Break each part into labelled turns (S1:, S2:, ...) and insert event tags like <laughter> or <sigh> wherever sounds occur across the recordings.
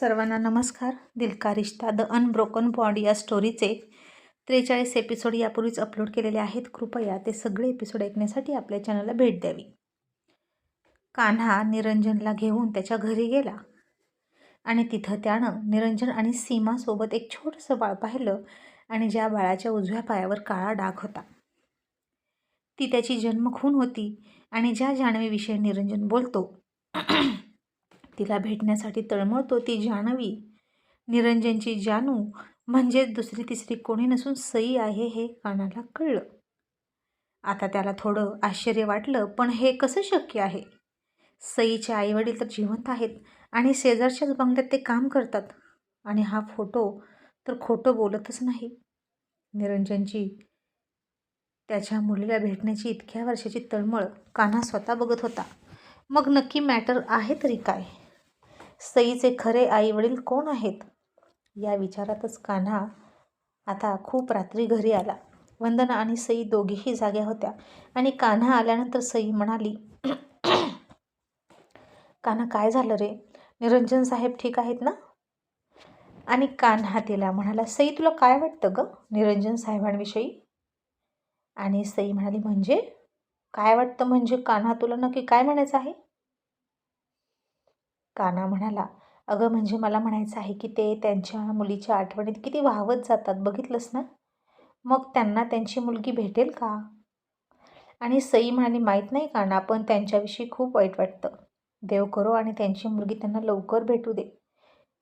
S1: सर्वांना नमस्कार. Dil Ka Rishta the unbroken bond या स्टोरीचे त्रेचाळीस एपिसोड यापूर्वीच अपलोड केलेले आहेत. कृपया ते सगळे एपिसोड ऐकण्यासाठी आपल्या चॅनलला भेट द्यावी. कान्हा निरंजनला घेऊन त्याच्या घरी गेला आणि तिथं त्यानं निरंजन आणि सीमासोबत एक छोटंसं बाळ पाहिलं आणि ज्या बाळाच्या उजव्या पायावर काळा डाग होता. ती त्याची जन्मखून होती आणि ज्या जाणवीविषयी निरंजन बोलतो तिला भेटण्यासाठी तळमळतो ती जानवी निरंजनची जानू म्हणजे दुसरी तिसरी कोणी नसून सई आहे हे कानाला कळलं. आता त्याला थोडं आश्चर्य वाटलं पण हे कसं शक्य आहे? सईचे आईवडील तर जिवंत आहेत आणि शेजारच्याच बंगल्यात ते काम करतात आणि हा फोटो तर खोटं बोलतच नाही. निरंजनची त्याच्या मुलीला भेटण्याची इतक्या वर्षाची तळमळ कान्हा स्वतः बघत होता. मग नक्की मॅटर आहे तरी काय? सईचे खरे आईवडील कोण आहेत? या विचारातच कान्हा आता खूप रात्री घरी आला. वंदना आणि सई दोघीही जाग्या होत्या आणि कान्हा आल्यानंतर सई म्हणाली कान्हा काय झालं रे? निरंजन साहेब ठीक आहेत ना? आणि कान्हा तिला म्हणाला सई तुला काय वाटतं ग निरंजन साहेबांविषयी? आणि सई म्हणाली म्हणजे? काय वाटतं म्हणजे? कान्हा तुला नक्की काय म्हणायचं आहे? काना म्हणाला अगं म्हणजे मला म्हणायचं आहे की ते त्यांच्या मुलीच्या आठवणीत किती वाहवत जातात बघितलंस ना? मग त्यांना त्यांची मुलगी भेटेल का? आणि सई म्हणाली माहीत नाही काना पण त्यांच्याविषयी खूप वाईट वाटतं. देव करो आणि त्यांची मुलगी त्यांना लवकर भेटू दे.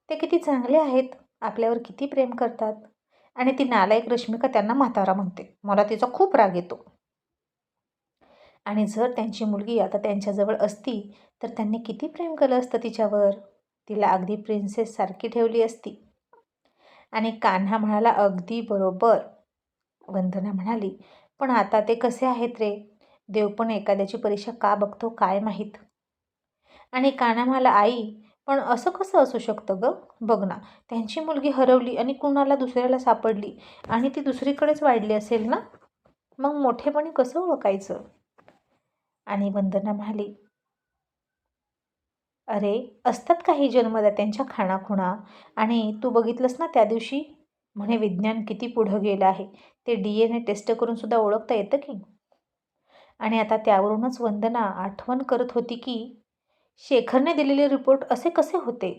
S1: ते किती चांगले आहेत आपल्यावर किती प्रेम करतात. आणि ती नालायक रश्मिका त्यांना म्हातारा म्हणते. मला तिचा खूप राग येतो. आणि जर त्यांची मुलगी आता त्यांच्याजवळ असती तर त्यांनी किती प्रेम केलं असतं तिच्यावर? तिला अगदी प्रिन्सेससारखी ठेवली असती. आणि कान्हा म्हणाला अगदी बरोबर. वंदना म्हणाली पण आता ते कसे आहेत रे? देव पण एखाद्याची परीक्षा का बघतो काय माहीत? आणि कान्हा म्हणाला आई पण असं कसं असू शकतं ग? बघ ना त्यांची मुलगी हरवली आणि कुणाला दुसऱ्याला सापडली आणि ती दुसरीकडेच वाढली असेल ना? मग मोठेपणी कसं ओळखायचं? आणि वंदना म्हणाली अरे असतात काही जन्मदात्यांच्या खाणाखुणा आणि तू बघितलंस ना त्या दिवशी? म्हणे विज्ञान किती पुढं गेलं आहे. ते डी एन ए टेस्ट करूनसुद्धा ओळखता येतं की? आणि आता त्यावरूनच वंदना आठवण करत होती की शेखरने दिलेले रिपोर्ट असे कसे होते?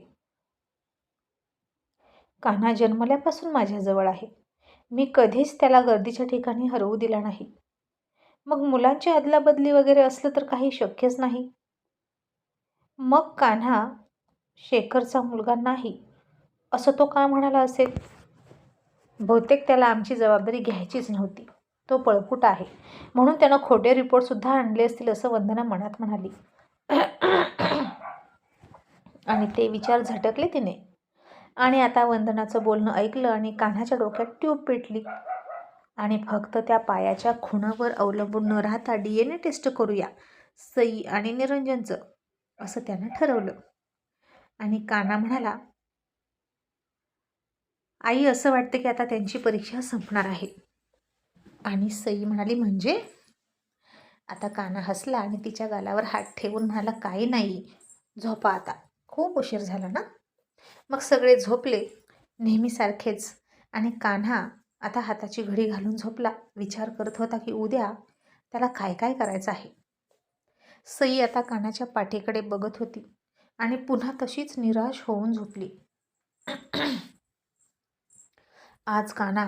S1: कान्हा जन्मल्यापासून माझ्याजवळ आहे. मी कधीच त्याला गर्दीच्या ठिकाणी हरवू दिला नाही. मग मुलांची अदलाबदली वगैरे असलं तर काही शक्यच नाही. मग कान्हा शेखरचा मुलगा नाही असं तो का म्हणाला असेल? बहुतेक त्याला आमची जबाबदारी घ्यायचीच नव्हती. तो पळपूट आहे. म्हणून त्यानं खोटे रिपोर्टसुद्धा आणले असतील असं वंदना मनात म्हणाली. आणि ते विचार झटकले तिने. आणि आता वंदनाचं बोलणं ऐकलं आणि कान्हाच्या डोक्यात ट्यूब पेटली. आणि फक्त त्या पायाच्या खुणावर अवलंबून न राहता डी एन ए टेस्ट करूया सई आणि निरंजनचं असं त्यानं ठरवलं. आणि काना म्हणाला आई असं वाटतं की आता त्यांची परीक्षा संपणार आहे. आणि सई म्हणाली म्हणजे? आता काना हसला आणि तिच्या गालावर हात ठेवून म्हणाला काही नाही झोपा आता. खूप उशीर झाला ना? मग सगळे झोपले नेहमीसारखेच आणि कान्हा आता हाताची घडी घालून झोपला. विचार करत होता की उद्या त्याला काय काय करायचं आहे? सई आता कानाच्या पाठीकडे बघत होती आणि पुन्हा तशीच निराश होऊन झोपली. आज काना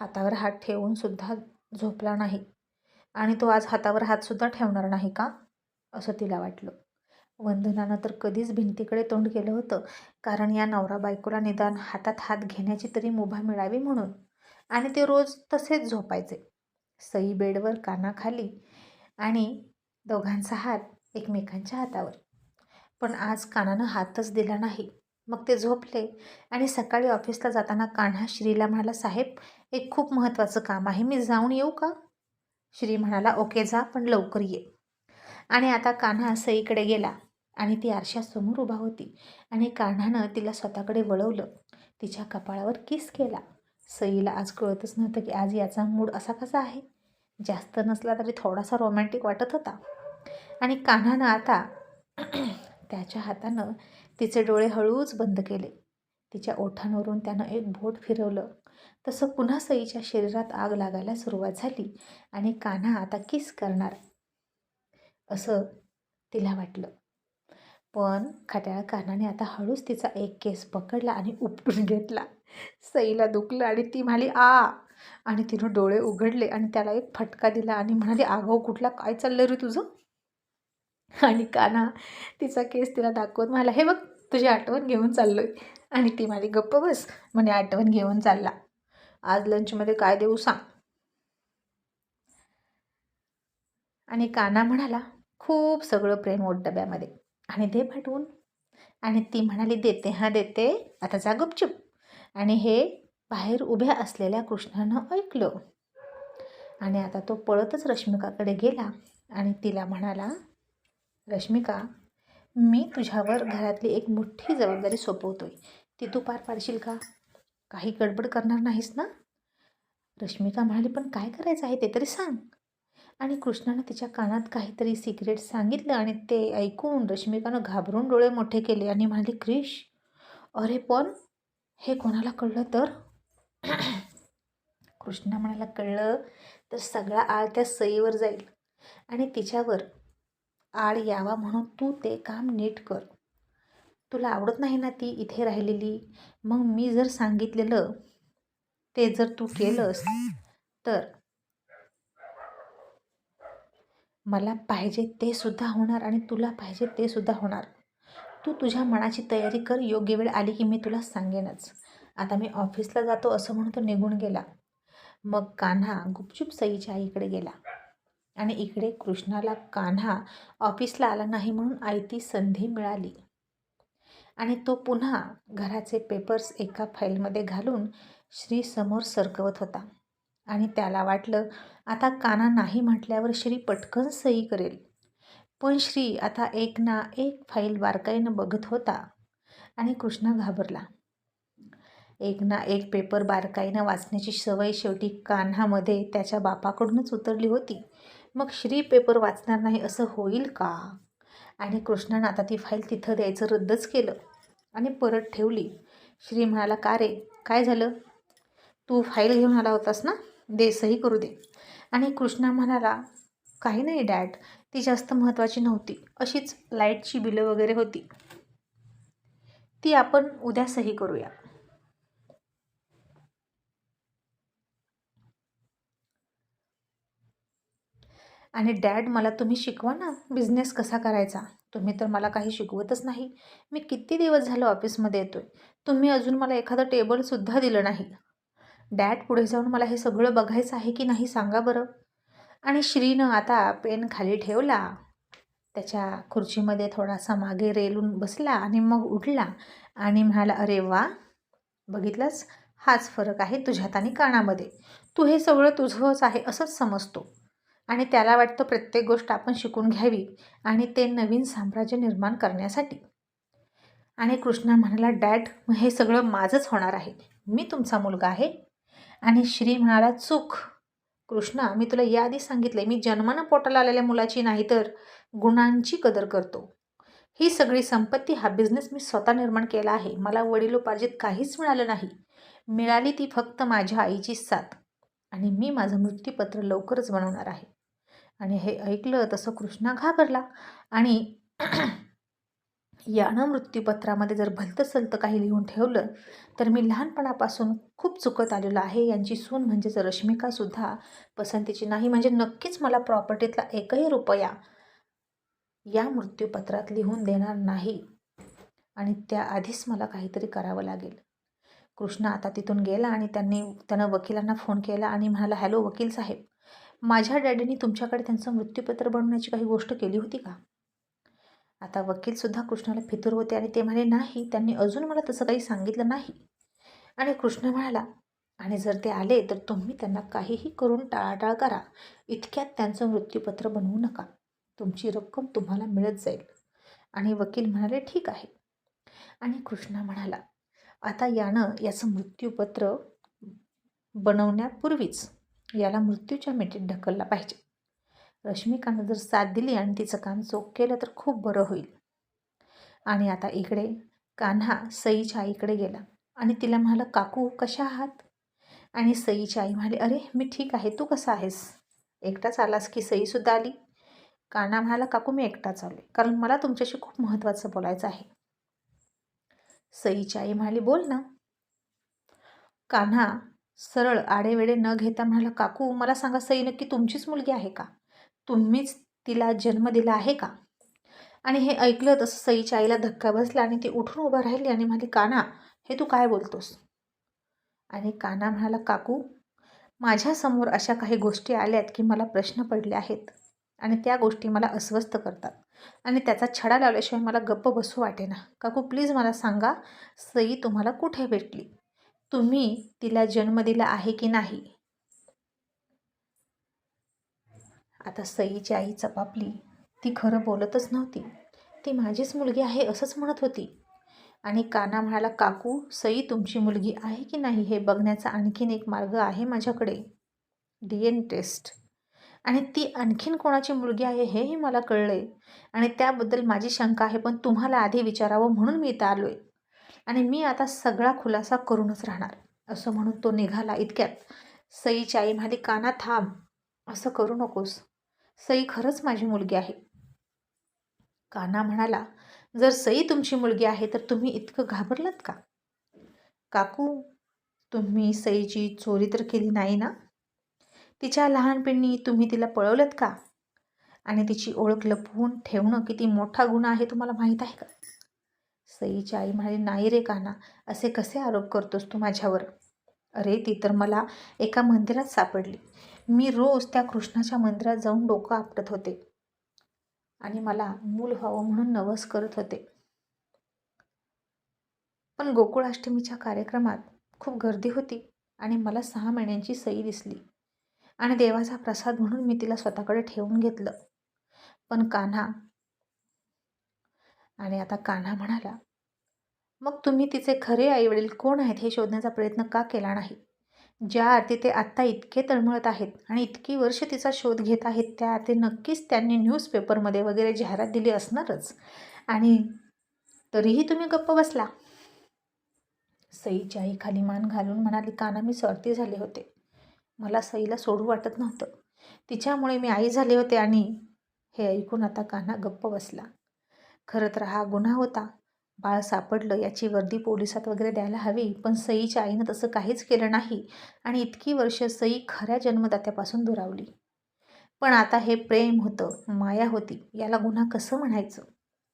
S1: हातावर हात ठेवून सुद्धा झोपला नाही आणि तो आज हातावर हातसुद्धा ठेवणार नाही का? असं तिला वाटलं. वंदनानं तर कधीच भिंतीकडे तोंड केलं होतं. कारण या नवरा बायकोला निदान हातात हात घेण्याची तरी मुभा मिळावी म्हणून. आणि ते रोज तसेच झोपायचे. सई बेडवर कानाखाली आणि दोघांचा हात एकमेकांच्या हातावर. पण आज कानानं हातच दिला नाही. मग ते झोपले आणि सकाळी ऑफिसला जाताना कान्हा श्रीला म्हणाला साहेब एक खूप महत्त्वाचं काम आहे. मी जाऊन येऊ का? श्री म्हणाला ओके जा पण लवकर ये. आणि आता कान्हा सईकडे गेला आणि ती आरशासमोर उभा होती आणि कान्हानं तिला स्वतःकडे वळवलं. तिच्या कपाळावर किस केला. सईला आज कळतच नव्हतं की आज याचा मूड असा कसा आहे. जास्त नसला तरी थोडासा रोमॅन्टिक वाटत होता. आणि कान्हानं आता <clears throat> त्याच्या हातानं तिचे डोळे हळूच बंद केले. तिच्या ओठांवरून त्यानं एक बोट फिरवलं. तसं पुन्हा सईच्या शरीरात आग लागायला सुरुवात झाली आणि कान्हा आता किस करणार. असं तिला वाटलं. पण खट्याळ कानाने आता हळूच तिचा एक केस पकडला आणि उपटून घेतला. सईला दुखलं आणि ती म्हणाली आ. आणि तिनं डोळे उघडले आणि त्याला एक फटका दिला आणि म्हणाली आगाऊ कुठला? काय चाललं रे तुझं? आणि काना तिचा केस तिला दाखवत म्हणाला हे बघ तुझी आठवण घेऊन चाललो आहे आणि ती म्हणाली गप्प बस. म्हणे आठवण घेऊन चालला. आज लंचमध्ये काय देऊ सांग. आणि काना म्हणाला खूप सगळं प्रेम ओट डब्यामध्ये. आणि दे पाठवून. आणि ती म्हणाली देते हां देते. आता जा गुपचूप. आणि हे बाहेर उभ्या असलेल्या कृष्णानं ऐकलं. आणि आता तो पळतच रश्मिकाकडे गेला आणि तिला म्हणाला रश्मिका मी तुझ्यावर घरातली एक मोठी जबाबदारी सोपवतोय. ती तू पार पाडशील का? काही गडबड करणार नाहीस ना? रश्मिका म्हणाली पण काय करायचं आहे ते तरी सांग. आणि कृष्णानं तिच्या कानात काहीतरी सिक्रेट सांगितलं आणि ते ऐकून रश्मिकानं घाबरून डोळे मोठे केले आणि म्हणाली क्रिश अरे पण हे कोणाला कळलं तर? <clears throat> कृष्णा म्हणाला कळलं तर सगळा आळ त्या सईवर जाईल आणि तिच्यावर आळ यावा म्हणून तू ते काम नीट कर. तुला आवडत नाही ना ती इथे राहिलेली? मग मी जर सांगितलेलं ते जर तू केलंस तर मला पाहिजे ते सुद्धा होणार आणि तुला पाहिजे ते सुद्धा होणार. तू तुझ्या मनाची तयारी कर योग्य वेळ आली की मी तुला सांगेनच. आता मी ऑफिसला जातो असं म्हणून तो निघून गेला. मग कान्हा गुपचूप सईच्या आईकडे गेला. आणि इकडे कृष्णाला कान्हा ऑफिसला आला नाही म्हणून आयती संधी मिळाली. आणि तो पुन्हा घराचे पेपर्स एका फाईलमध्ये घालून श्री समोर सरकवत होता. आणि त्याला वाटलं आता काना नाही म्हटल्यावर श्री पटकन सही करेल. पण श्री आता एक ना एक फाईल बारकाईनं बघत होता आणि कृष्णा घाबरला. एक ना एक पेपर बारकाईनं वाचण्याची सवय शेवटी कान्हामध्ये त्याच्या बापाकडूनच उतरली होती. मग श्री पेपर वाचणार नाही असं होईल का? आणि कृष्णानं आता ती फाईल तिथं द्यायचं रद्दच केलं आणि परत ठेवली. श्री म्हणाला का रे? काय झालं? तू फाईल घेऊन आला होतास ना? दे सही करू दे. आणि कृष्णा म्हणाला काही नाही डॅड. ती जास्त महत्त्वाची नव्हती. अशीच लाईटची बिलं वगैरे होती. ती आपण उद्या सही करूया. आणि डॅड मला तुम्ही शिकवा ना बिझनेस कसा करायचा. तुम्ही तर मला काही शिकवतच नाही. मी किती दिवस झालं ऑफिसमध्ये येतोय. तुम्ही अजून मला एखादं टेबलसुद्धा दिलं नाही. डॅड पुढे जाऊन मला हे सगळं बघायचं आहे की नाही सांगा बरं. आणि श्रीनं आता पेन खाली ठेवला. त्याच्या खुर्चीमध्ये थोडासा मागे रेलून बसला आणि मग उठला आणि म्हणाला अरे वा बघितलंच हाच फरक आहे तुझ्यात आणि कानामध्ये. तू हे सगळं तुझंच आहे असंच समजतो. आणि त्याला वाटतं प्रत्येक गोष्ट आपण शिकून घ्यावी आणि ते नवीन साम्राज्य निर्माण करण्यासाठी. आणि कृष्णा म्हणाला डॅड हे सगळं माझंच होणार आहे. मी तुमचा मुलगा आहे. आणि श्री म्हणाला चूक कृष्णा मी तुला याआधी सांगितले मी जन्मानं पोटाला आलेल्या मुलाची नाही तर गुणांची कदर करतो. ही सगळी संपत्ती हा बिझनेस मी स्वतः निर्माण केला आहे. मला वडिलोपार्जित काहीच मिळालं नाही. मिळाली ती फक्त माझ्या आईची साथ आणि मी माझं मृत्यूपत्र लवकरच बनवणार आहे. आणि हे ऐकलं तसं कृष्णा घाबरला आणि यानं मृत्यूपत्रामध्ये जर भलतं सलतं काही लिहून ठेवलं तर मी लहानपणापासून खूप चुकत आलेलो आहे. यांची सून म्हणजेच रश्मिकासुद्धा पसंतीची नाही. म्हणजे नक्कीच मला प्रॉपर्टीतला एकही रुपया या मृत्यूपत्रात लिहून देणार नाही. आणि त्याआधीच मला काहीतरी करावं लागेल. कृष्ण आता तिथून गेला आणि त्यांनी त्यानं वकिलांना फोन केला आणि म्हणाला हॅलो वकील साहेब माझ्या डॅडीने तुमच्याकडे त्यांचं मृत्यूपत्र बनवण्याची काही गोष्ट केली होती का? आता वकीलसुद्धा कृष्णाला फितूर होते आणि ते म्हणे नाही त्यांनी अजून मला तसं काही सांगितलं नाही. आणि कृष्ण म्हणाला आणि जर ते आले तर तुम्ही त्यांना काहीही करून टाळाटाळ करा. इतक्यात त्यांचं मृत्यूपत्र बनवू नका. तुमची रक्कम तुम्हाला मिळत जाईल. आणि वकील म्हणाले ठीक आहे. आणि कृष्णा म्हणाला आता यानं याचं मृत्यूपत्र बनवण्यापूर्वीच याला मृत्यूच्या मिठीत ढकलला पाहिजे. रश्मिकानं जर साथ दिली आणि तिचं काम चोख केलं तर खूप बरं होईल. आणि आता इकडे कान्हा सईच्या आईकडे गेला. आणि तिला म्हणाला काकू कशा आहात? आणि सईची आई म्हणाली अरे मी ठीक आहे. तू कसा आहेस? एकटाच आलास की सईसुद्धा आली? कान्हा म्हणाला काकू मी एकटाच आलो कारण मला तुमच्याशी खूप महत्त्वाचं बोलायचं आहे. सईची आई म्हणाली बोल ना. कान्हा सरळ आडेवेडे न घेता म्हणाला काकू मला सांगा सई नक्की तुमचीच मुलगी आहे का? तुम्हीच तिला जन्म दिला आहे का? आणि हे ऐकलं तसं सईच्या आईला धक्का बसला आणि ती उठून उभं राहिली आणि म्हणाली काना हे तू काय बोलतोस? आणि काना म्हणाला काकू माझ्यासमोर अशा काही गोष्टी आल्यात की मला प्रश्न पडले आहेत आणि त्या गोष्टी मला अस्वस्थ करतात आणि त्याचा छडा लावल्याशिवाय मला गप्प बसू वाटेना. काकू प्लीज मला सांगा सई तुम्हाला कुठे भेटली? तुम्ही तिला जन्म दिला आहे की नाही? आता सईची आई चपापली. ती खरं बोलतच नव्हती. ती माझीच मुलगी आहे असंच म्हणत होती. आणि काना म्हणाला काकू सई तुमची मुलगी आहे की नाही हे बघण्याचा आणखीन एक मार्ग आहे माझ्याकडे. D N test. आणि ती आणखीन कोणाची मुलगी आहे हेही मला कळलं आहे आणि त्याबद्दल माझी शंका आहे पण तुम्हाला आधी विचारावं म्हणून मी इथं आलो आहे आणि मी आता सगळा खुलासा करूनच राहणार. असं म्हणून तो निघाला इतक्यात. सईची आई म्हणाली काना थांब. असं करू नकोस. सई खरंच माझी मुलगी आहे. काना म्हणाला जर सई तुमची मुलगी आहे तर तुम्ही इतकं घाबरलात का? काकू तुम्ही सईची चोरी तर केली नाही ना? तिच्या लहानपणी तुम्ही तिला पळवलंत का? आणि तिची ओळख लपवून ठेवणं किती मोठा गुन्हा आहे तुम्हाला माहीत आहे का? सईची आई म्हणाली नाही रे काना असे कसे आरोप करतोस तू माझ्यावर? अरे ती तर मला एका मंदिरात सापडली. मी रोज त्या कृष्णाच्या मंदिरात जाऊन डोकं आपटत होते. आणि मला मूल व्हावं म्हणून नवस करत होते. पण गोकुळाष्टमीच्या कार्यक्रमात खूप गर्दी होती आणि मला सहा महिन्यांची सई दिसली. आणि देवाचा प्रसाद म्हणून मी तिला स्वतःकडे ठेवून घेतलं. पण कान्हा आणि आता कान्हा म्हणाला मग तुम्ही तिचे खरे आईवडील कोण आहेत हे शोधण्याचा प्रयत्न का केला नाही? ज्या आरती ते आत्ता इतके तळमळत आहेत आणि इतकी वर्ष तिचा शोध घेत आहेत त्या आरती नक्कीच त्यांनी न्यूजपेपरमध्ये वगैरे जाहिरात दिली असणारच. आणि तरीही तुम्ही गप्प बसला. सईच्या आई खाली मान घालून म्हणाली काना मी सरती झाले होते. मला सईला सोडू वाटत नव्हतं. तिच्यामुळे मी आई झाले होते आणि हे ऐकून आता कान्हा गप्प बसला. खरं तर हा गुन्हा होता. बाळ सापडलं याची वर्दी पोलिसात वगैरे द्यायला हवी पण सईच्या आईनं तसं काहीच केलं नाही आणि इतकी वर्ष सई खऱ्या जन्मदात्यापासून दुरावली. पण आता हे प्रेम होतं माया होती याला गुन्हा कसं म्हणायचं?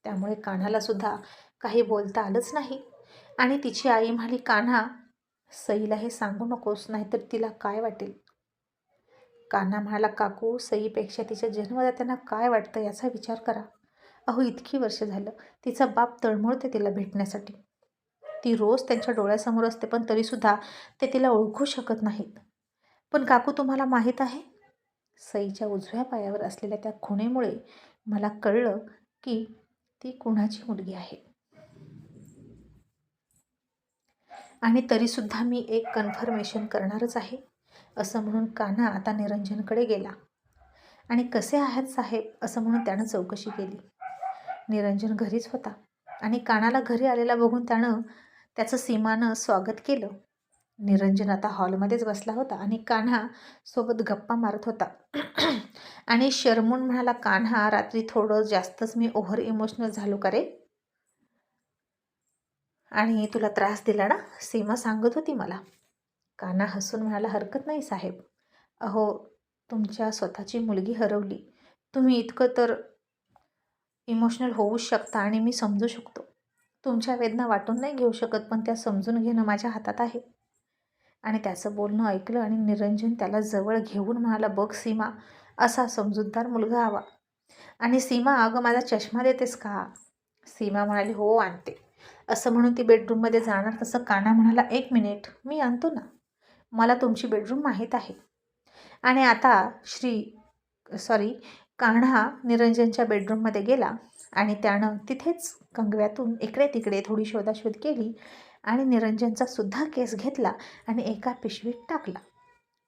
S1: त्यामुळे कान्हालासुद्धा काही बोलता आलंच नाही. आणि तिची आई म्हणाली कान्हा सईला हे सांगू नकोस नाहीतर तिला काय वाटेल? कान्हा म्हणाला काकू सईपेक्षा तिच्या जन्मदात्यांना काय वाटतं याचा विचार करा. अहो इतकी वर्ष झालं. तिचा बाप तळमळते तिला भेटण्यासाठी. ती रोज त्यांच्या डोळ्यासमोर असते पण तरीसुद्धा ते तिला ओळखू शकत नाहीत. पण काकू तुम्हाला माहीत आहे? सईच्या उजव्या पायावर असलेल्या त्या खुणेमुळे मला कळलं की ती कुणाची मुलगी आहे. आणि तरीसुद्धा मी एक कन्फर्मेशन करणारच आहे असं म्हणून कान्हा आता निरंजनकडे गेला. आणि कसे आहेत साहेब असं म्हणून त्यानं चौकशी केली. निरंजन घरीच होता आणि कानाला घरी आलेला बघून त्यानं त्याचं सीमानं स्वागत केलं. निरंजन आता हॉलमध्येच बसला होता आणि कान्हा सोबत गप्पा मारत होता. <clears throat> आणि शर्मून म्हणाला कान्हा रात्री थोडं जास्तच मी ओव्हर इमोशनल झालो का रे? आणि तुला त्रास दिला ना? सीमा सांगत होती मला. कान्हा हसून म्हणाला हरकत नाही साहेब. अहो तुमच्या स्वतःची मुलगी हरवली. तुम्ही इतकं तर इमोशनल होऊच शकता आणि मी समजू शकतो. तुमच्या वेदना वाटून नाही घेऊ शकत पण त्या समजून घेणं माझ्या हातात आहे. आणि त्याचं बोलणं ऐकलं आणि निरंजन त्याला जवळ घेऊन म्हणाला बघ सीमा असा समजूतदार मुलगा हवा. आणि सीमा अगं माझा चष्मा देतेस का? सीमा म्हणाली हो आणते. असं म्हणून ती बेडरूममध्ये जाणार तसं काना म्हणाला एक मिनिट मी आणतो ना? मला तुमची बेडरूम माहीत आहे. आणि आता श्री सॉरी कान्हा निरंजनच्या बेडरूममध्ये गेला आणि त्यानं तिथेच कंगव्यातून इकडे तिकडे थोडी शोधाशोध केली आणि निरंजनचा सुद्धा केस घेतला आणि एका पिशवीत टाकला.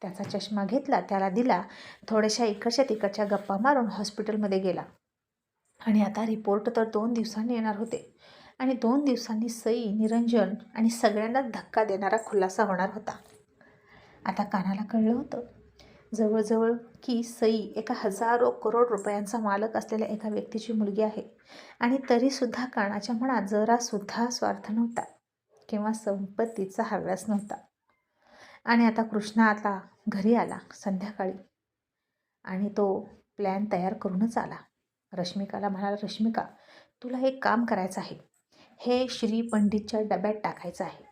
S1: त्याचा चष्मा घेतला त्याला दिला थोड्याशा इकडच्या तिकडच्या गप्पा मारून हॉस्पिटलमध्ये गेला. आणि आता रिपोर्ट तर दोन दिवसांनी येणार होते. आणि दोन दिवसांनी सई निरंजन आणि सगळ्यांनाच धक्का देणारा खुलासा होणार होता. आता कानाला कळलं होतं जवळजवळ की सई एका हजारो करोड रुपयांचा मालक असलेल्या एका व्यक्तीची मुलगी आहे. आणि तरीसुद्धा कानाच्या मनात जरासुद्धा स्वार्थ नव्हता. किंवा संपत्तीचा हव्यास नव्हता. आणि आता कृष्णा आता घरी आला संध्याकाळी. आणि तो प्लॅन तयार करूनच आला. रश्मिकाला म्हणाला रश्मिका तुला एक काम करायचं आहे. हे श्री पंडितच्या डब्यात टाकायचं आहे.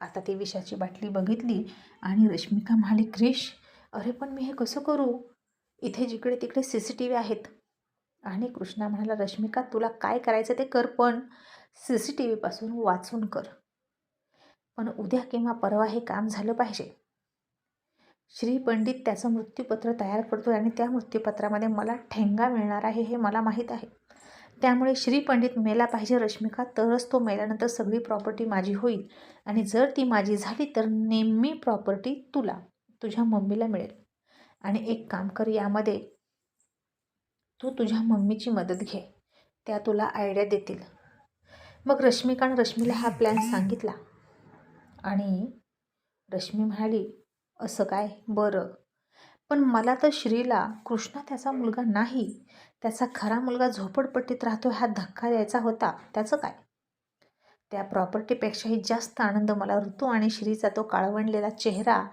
S1: आता ती विषाची बाटली बघितली आणि रश्मिका म्हणाली क्रिश अरे पण मी हे कसं करू? इथे जिकडे तिकडे सी सी टी व्ही आहेत. आणि कृष्णा म्हणाला रश्मिका तुला काय करायचं ते कर पण. सी सी टी व्हीपासून वाचून कर. पण उद्या किंवा परवा हे काम झालं पाहिजे. श्री पंडित त्याचं मृत्यूपत्र तयार करतो आणि त्या मृत्यूपत्रामध्ये मला ठेंगा मिळणार आहे हे मला माहीत आहे. त्यामुळे श्री पंडित मेला पाहिजे रश्मिका तरच तो मेल्यानंतर सगळी प्रॉपर्टी माझी होईल. आणि जर ती माझी झाली तर नेहमी प्रॉपर्टी तुला. तुझ्या मम्मीला मिळेल. आणि एक काम कर यामध्ये तू तुझ्या मम्मीची मदत घे. त्या तुला आयडिया देतील. मग रश्मिकानं रश्मीला हा प्लॅन सांगितला. आणि रश्मी म्हणाली असं काय? बरं. पण मला तर श्रीला कृष्णा त्याचा मुलगा नाही. त्याचा खरा मुलगा झोपडपट्टीत राहतो हा धक्का द्यायचा होता. त्याचं काय? त्या प्रॉपर्टीपेक्षाही जास्त आनंद मला ऋतू आणि श्रीचा तो काळवंडलेला चेहरा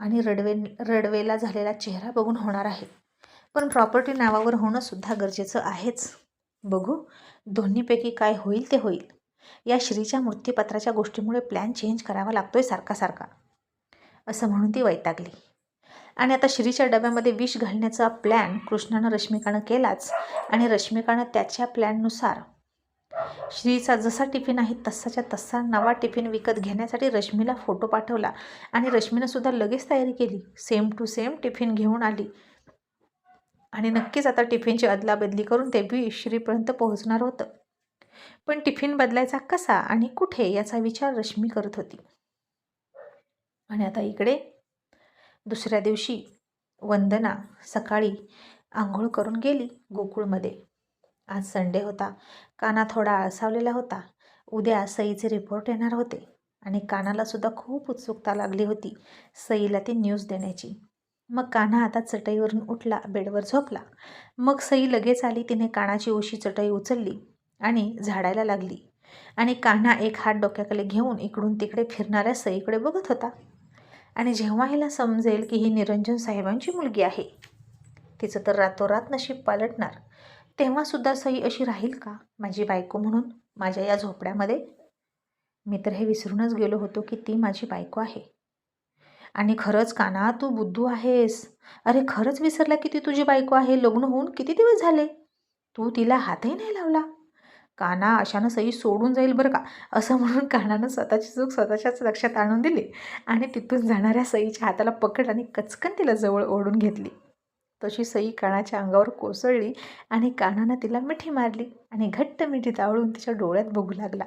S1: आणि रडवे रडवेला झालेला चेहरा बघून होणार आहे. पण प्रॉपर्टी नावावर होणं सुद्धा गरजेचं आहेच. बघू दोन्हीपैकी काय होईल ते होईल. या श्रीच्या मृत्यूपत्राच्या गोष्टीमुळे प्लॅन चेंज करावा लागतोय सारखा सारखा. असं म्हणून ती वैतागली. आणि आता श्रीच्या डब्यामध्ये विष घालण्याचा प्लॅन कृष्णानं रश्मिकानं केलाच. आणि रश्मिकानं त्याच्या प्लॅननुसार श्रीचा जसा टिफिन आहे तसाच्या तसा नवा टिफिन विकत घेण्यासाठी रश्मीला फोटो पाठवला आणि रश्मीनंसुद्धा लगेच तयारी केली. सेम टू सेम टिफिन घेऊन आली. आणि नक्कीच आता टिफिनची अदलाबदली करून ते बी श्रीपर्यंत पोहोचणार होतं. पण टिफिन बदलायचा कसा आणि कुठे याचा विचार रश्मी करत होती. आणि आता इकडे दुसऱ्या दिवशी वंदना सकाळी आंघोळ करून गेली गोकुळमध्ये. आज संडे होता. काना थोडा आळसावलेला होता. उद्या सईचे रिपोर्ट येणार होते आणि कानालासुद्धा खूप उत्सुकता लागली होती सईला ती न्यूज देण्याची. मग कान्हा आता चटईवरून उठला बेडवर झोपला. मग सई लगेच आली तिने कानाची ओशी चटई उचलली आणि झाडायला लागली. आणि कान्हा एक हात डोक्याकडे घेऊन इकडून तिकडे फिरणाऱ्या सईकडे बघत होता. आणि जेव्हा हिला समजेल की ही निरंजन साहेबांची मुलगी आहे तिचं तर रातोरात नशीब पालटणार. तेव्हासुद्धा सई अशी राहील का? माझी बायको म्हणून माझ्या या झोपड्यामध्ये? मी तर हे विसरूनच गेलो होतो की ती माझी बायको आहे. आणि खरंच काना तू बुद्धू आहेस. अरे खरंच विसरला की ती तुझी बायको आहे? लग्न होऊन किती दिवस झाले? तू तिला हातही नाही लावला. काना अशानं सई सोडून जाईल बरं का? असं म्हणून कानानं स्वतःची चूक स्वतःच्याच लक्षात आणून दिली आणि तिथून जाणाऱ्या सईच्या हाताला पकड आणि कचकन तिला जवळ ओढून घेतली. तशी सई कानाच्या अंगावर कोसळली आणि कानानं तिला मिठी मारली आणि घट्ट मिठी तावळून तिच्या डोळ्यात बघू लागला.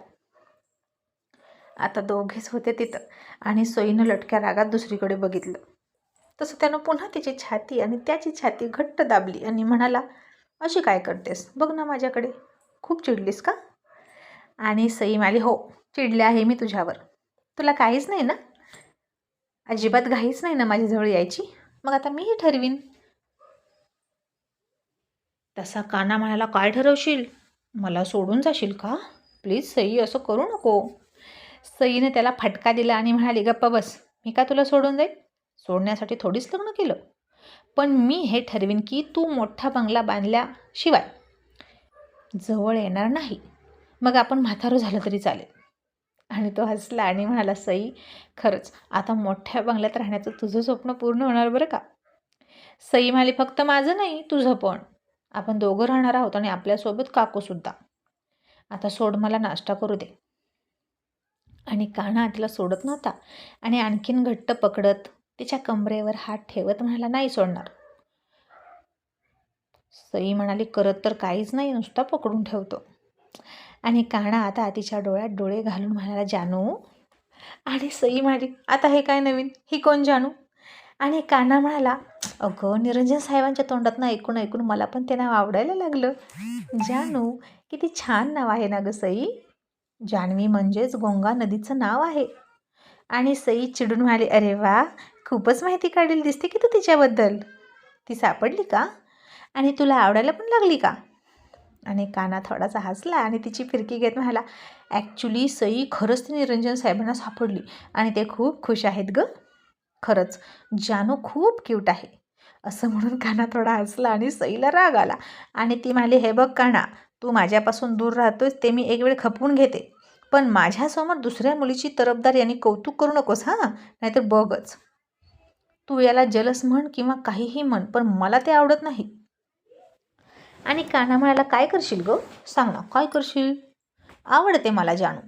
S1: आता दोघेच होते तिथं आणि सईनं लटक्या रागात दुसरीकडे बघितलं. तसं त्यानं पुन्हा तिची छाती आणि त्याची छाती घट्ट दाबली आणि म्हणाला अशी काय करतेस? बघ ना माझ्याकडे. खूप चिडलीस का? आणि सई माली हो चिडले आहे मी तुझ्यावर. तुला काहीच नाही ना? अजिबात घाईच नाही ना माझ्याजवळ यायची? मग आता मीही ठरवीन. तसा काना म्हणाला काय ठरवशील? मला सोडून जाशील का? प्लीज सई असं करू नको. सईने त्याला फटका दिला आणि म्हणाली गप्पा बस मी का तुला सोडून जाईल सोडण्यासाठी थोडीच लग्न केलं. पण मी हे ठरवीन की तू मोठा बंगला बांधल्याशिवाय जवळ येणार नाही. मग आपण म्हातारो झालं तरी चालेल. आणि तो हसला आणि म्हणाला सई खरंच आता मोठ्या बंगल्यात राहण्याचं तुझं स्वप्न पूर्ण होणार बरं का? सई म्हणाली फक्त माझं नाही तुझं पण. आपण दोघं राहणार आहोत आणि आपल्यासोबत काकूसुद्धा आता सोड मला नाश्ता करू दे. आणि काना तिला सोडत नव्हता आणि आणखीन घट्ट पकडत तिच्या कमरेवर हात ठेवत म्हणाला नाही सोडणार. सई म्हणाली करत तर काहीच नाही नुसता पकडून ठेवतो. आणि काना आता तिच्या डोळ्यात डोळे घालून म्हणाला जानू. आणि सई म्हणाली आता हे काय नवीन? ही कोण जानू? आणि काना म्हणाला अगं निरंजन साहेबांच्या तोंडातनं ऐकून ऐकून मला पण ते नाव आवडायला लागलं. जानू किती छान नाव आहे ना गं सई. जान्हवी म्हणजेच गोंगा नदीचं नाव आहे. आणि सई चिडून म्हणाली अरे वा खूपच माहिती काढलेली दिसते की तू तिच्याबद्दल. ती सापडली का? आणि तुला आवडायला पण लागली का? आणि काना थोडासा हसला आणि तिची फिरकी घेत म्हणाला ॲक्च्युली सई खरंच ती निरंजन साहेबांना सापडली आणि ते खूप खुश आहेत गं. खरंच जानू खूप क्यूट आहे. असं म्हणून काना थोडा हसला आणि सईला राग आला. आणि ती म्हणाली हे बघ काना तू माझ्यापासून दूर राहतोस ते मी एक वेळ खपवून घेते. पण माझ्यासमोर दुसऱ्या मुलीची तरफदार यांनी कौतुक करू नकोस हां? नाहीतर बघच. तू याला जलस म्हण किंवा काहीही म्हण पण मला ते आवडत नाही. आणि काना म्हणाला काय करशील ग? सांग ना काय करशील? आवडते मला जाणू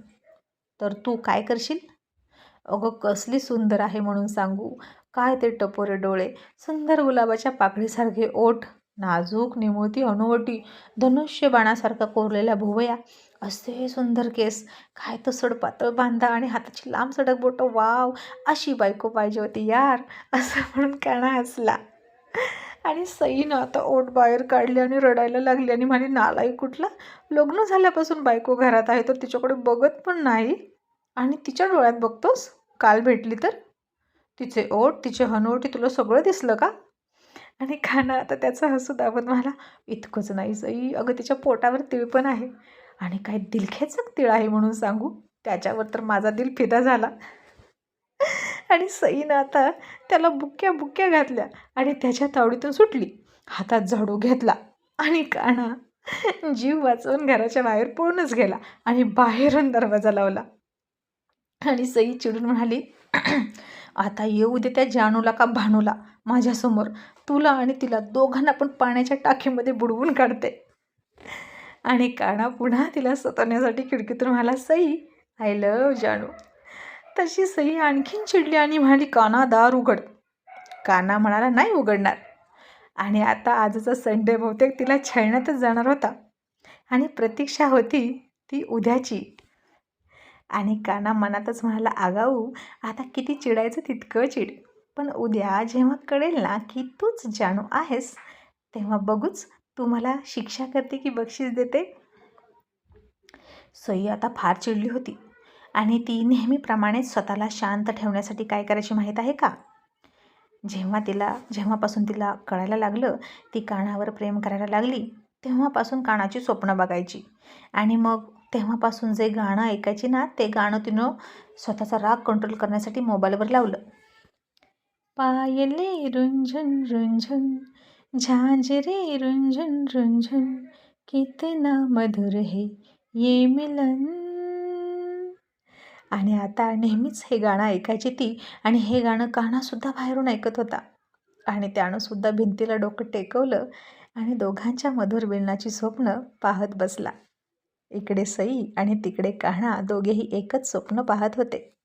S1: तर तू काय करशील? अगं कसली सुंदर आहे म्हणून सांगू? काय ते टपोरे डोळे? सुंदर गुलाबाच्या पाकळीसारखे ओठ? नाजूक निमुळती अनुवटी धनुष्य बाणासारखा कोरलेल्या भुवया? असे सुंदर केस. काय तो सडपातळ बांधा आणि हाताची लांब सडक बोटं. वाव! अशी बायको पाहिजे होती यार. असं म्हणून काना हसला. आणि सईनं आता ओठ बाहेर काढली आणि रडायला लागली आणि म्हणे नालाही कुठला? लग्न झाल्यापासून बायको घरात आहे तर तिच्याकडे बघत पण नाही. आणि तिच्या डोळ्यात बघतोस? काल भेटली तर? तिचे ओठ तिचे हनवटी तुला सगळं दिसलं का? आणि खाणं आता त्याचं हसू दाबत मला इतकंच नाही सई अगं तिच्या पोटावर तिळ पण आहे. आणि काय दिलखेचक तिळ आहे म्हणून सांगू? त्याच्यावर तर माझा दिल फिदा झाला. आणि सईनं आता त्याला बुक्क्या बुक्क्या घातल्या आणि त्याच्या तावडीतून सुटली. हातात झाडू घेतला आणि काना जीव वाचवून घराच्या बाहेर पळूनच गेला आणि बाहेरून दरवाजा लावला. आणि सई चिडून म्हणाली आता येऊ दे त्या जानूला का भानूला माझ्यासमोर. तुला आणि तिला दोघांना पण पाण्याच्या टाकीमध्ये बुडवून काढते. आणि काना पुन्हा तिला सतवण्यासाठी खिडकीतून म्हणाला सई आय लव जानू. तशी सई आणखीन चिडली आणि म्हणाली काना दार उघड. काना म्हणाला नाही उघडणार. आणि आता आजचा संडे बहुतेक तिला छळण्यातच जाणार होता. आणि प्रतीक्षा होती ती उद्याची. आणि काना मनातच म्हणाला आगाऊ आता किती चिडायचं तितकं चिड. पण उद्या जेव्हा कळेल ना की तूच जाणू आहेस तेव्हा बघूच तू मला शिक्षा करते की बक्षीस देते. सई आता फार चिडली होती. आणि ती नेहमीप्रमाणेच स्वतःला शांत ठेवण्यासाठी काय करायची माहीत आहे का? जेव्हा तिला जेव्हापासून तिला कळायला लागलं ती कानावर प्रेम करायला लागली तेव्हापासून कानाची स्वप्न बघायची. आणि मग तेव्हापासून जे गाणं ऐकायची ना ते गाणं तिनं स्वतःचा राग कंट्रोल करण्यासाठी मोबाईलवर लावलं. पायले रुंझुन रुंझुन झांजरे रुंझुन रुंझुन कितना मधुर हे ये मिलन. आणि आता नेहमीच हे गाणं ऐकायची ती आणि हे गाणं कानासुद्धा बाहेरून ऐकत होता. आणि त्यानंसुद्धा भिंतीला डोकं टेकवलं आणि दोघांच्या मधुर मिलनाची स्वप्न पाहत बसला. इकडे सई आणि तिकडे कान्हा दोघेही एकच स्वप्न पाहत होते.